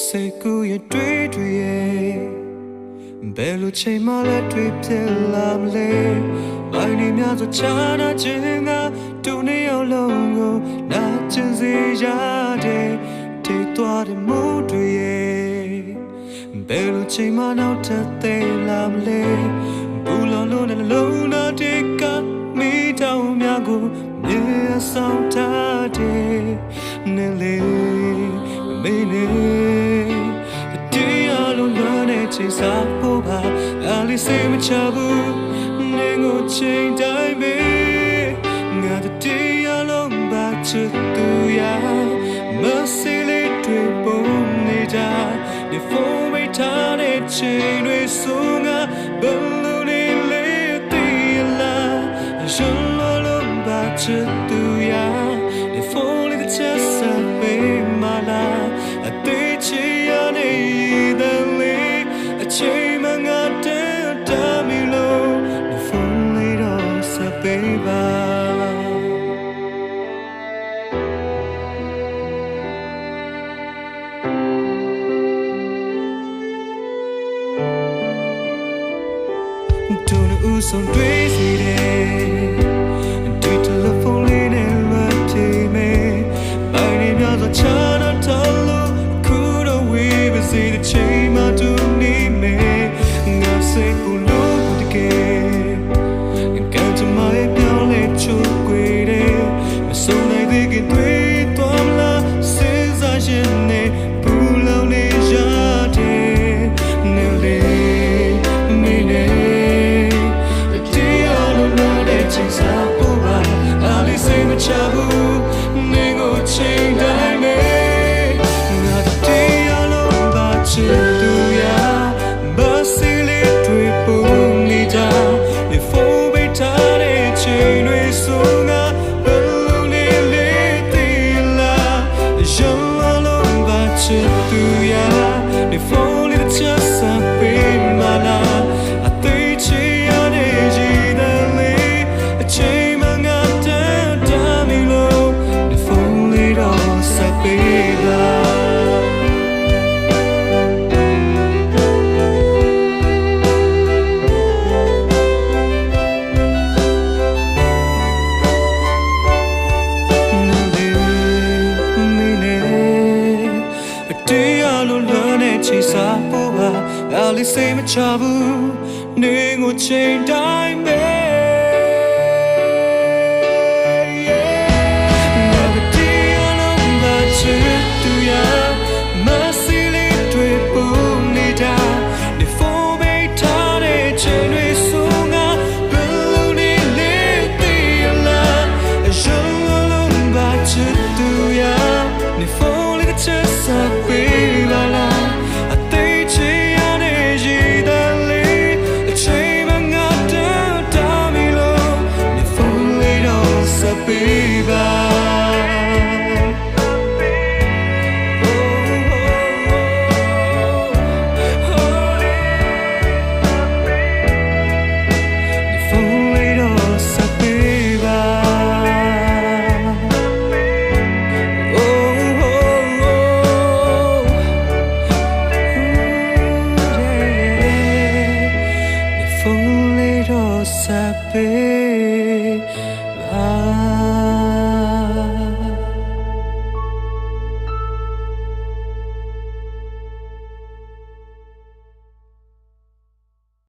စိတ်ကူးရဲ့တွေ့တွေ့ရဲ့ဘယ်လိုချိန်မှလည်းတွေ့ဖြစ်လာမလဲမိုင်းနေများစွာချာနာခြင်းကတူနေအောင်လုံးကိုနာကျင်စေရတဲ့တိတ်သွားတဲ့မိုးတွေရဲ့ဘယ်လိုချိန်မှနောက်ထပ်သေးလာမလဲဘူးလုံးလုံးနဲ့လုံးနာတဲ့ကမိတောင်များကိုမြေဆောင်ထားတဲ့နေလေ စိတ်မချဘူးနေကိုချိန်တိုင်းပဲငါတို့တရားလုံးပါချစ်သူရမဆီလေးတွေပုံနေကြဒီဖုန်းမိထားတဲ့ချိန်တွေဆိုငါဘယ်လိုနေလဲသိလားရှင်လုံးလုံးပါချစ်သူရဒီဖုန်းလေးတစ်ချက်ဆက်ပေးမလားအသေးချီရနေတဲ့လေအချိန် Don't know some crazy day Do telephone in and love to me By name you're the China Talo Could we be see the chain my to need me လေးစိတ်မချဘူးနေကိုချိန်တိုင်းပဲ